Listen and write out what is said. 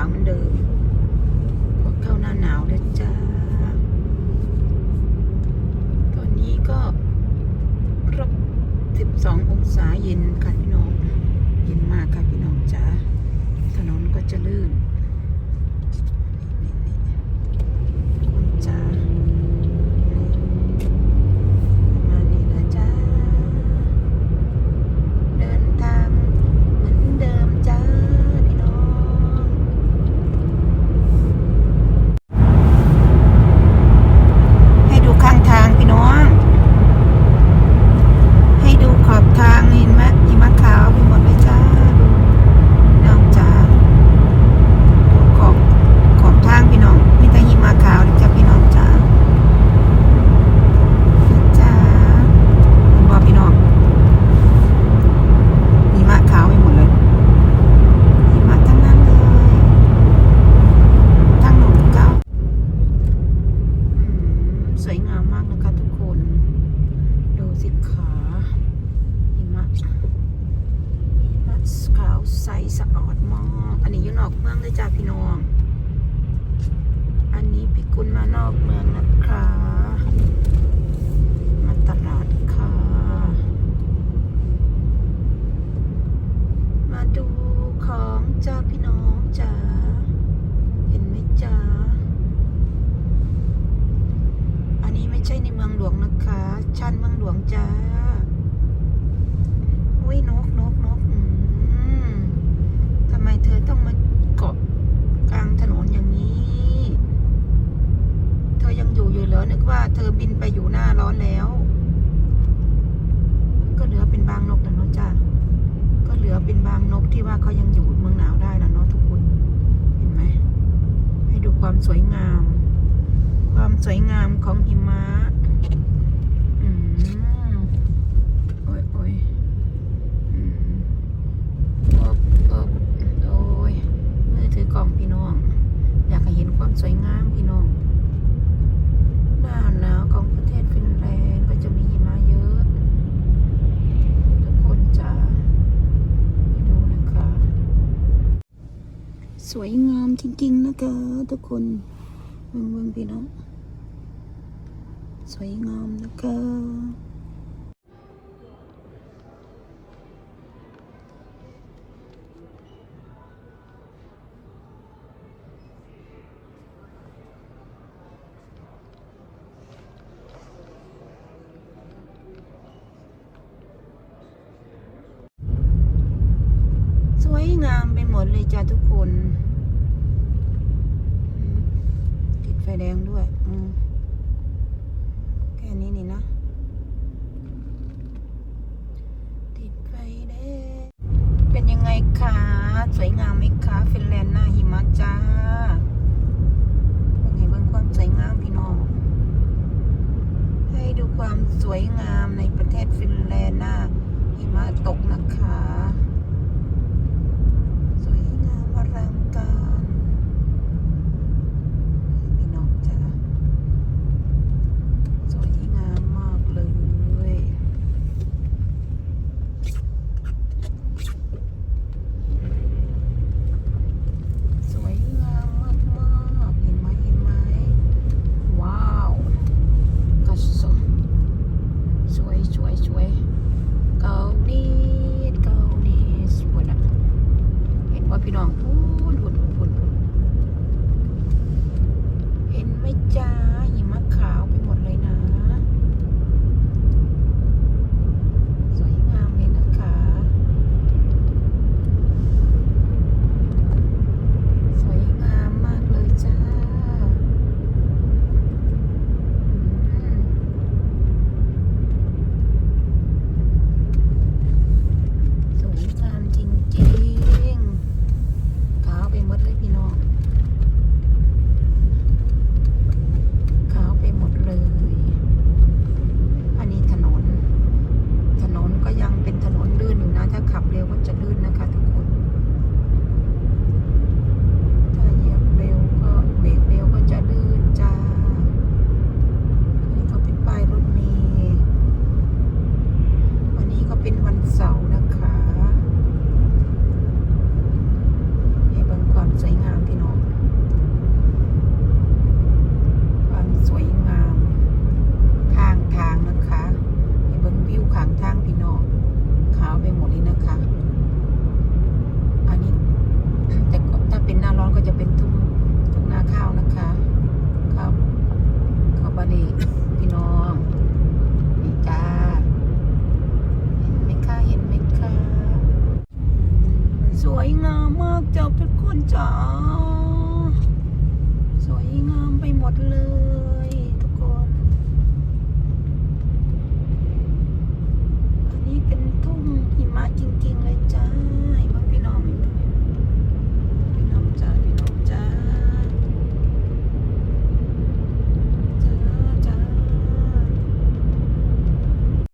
าวเหมือนเดิมพอเข้าหน้าหนาวแล้วจ้า ตอนนี้ก็รบ12 องศาเย็นค่ะพี่น้อง เย็นมากค่ะพี่น้องจ้า ถนนก็จะลื่น หลวงนะคะชานเมืองหลวงจ้า อุ้ยนกนกนกทำไมเธอต้องมาเกาะกลางถนนอย่างนี้ เธอยังอยู่อยู่เหรอนึกว่าเธอบินไปอยู่หน้าร้อนแล้ว ก็เหลือเป็นบางนกนะเนาะจ้าก็เหลือเป็นบางนกที่ว่าเขายังอยู่เมืองหนาวได้นะเนาะทุกคน เห็นไหม ให้ดูความสวยงาม ความสวยงามของหิมะ อืมโอ้ยโอ้ยอืมอบอบโอ้ยมือถือกล่องพี่น้อง อยากให้เห็นความสวยงามพี่น้อง หน้าหนาวของประเทศฟินแลนด์ก็จะมีหิมะเยอะ ทุกคนจะให้ดูนะคะ สวยงามจริงๆนะคะทุกคนเบิ่งเบิ่งพี่น้อง สวยงามนะคะสวยงามไปหมดเลยจ้าทุกคน ติดไฟแดงด้วย อืม คะ สวยงามไหมคะฟินแลนด์หน้าหิมะจ้าให้เบิ่งความสวยงามพี่น้อง ให้ดูความสวยงามในประเทศฟินแลนด์หน้าหิมะตกนะคะ you don't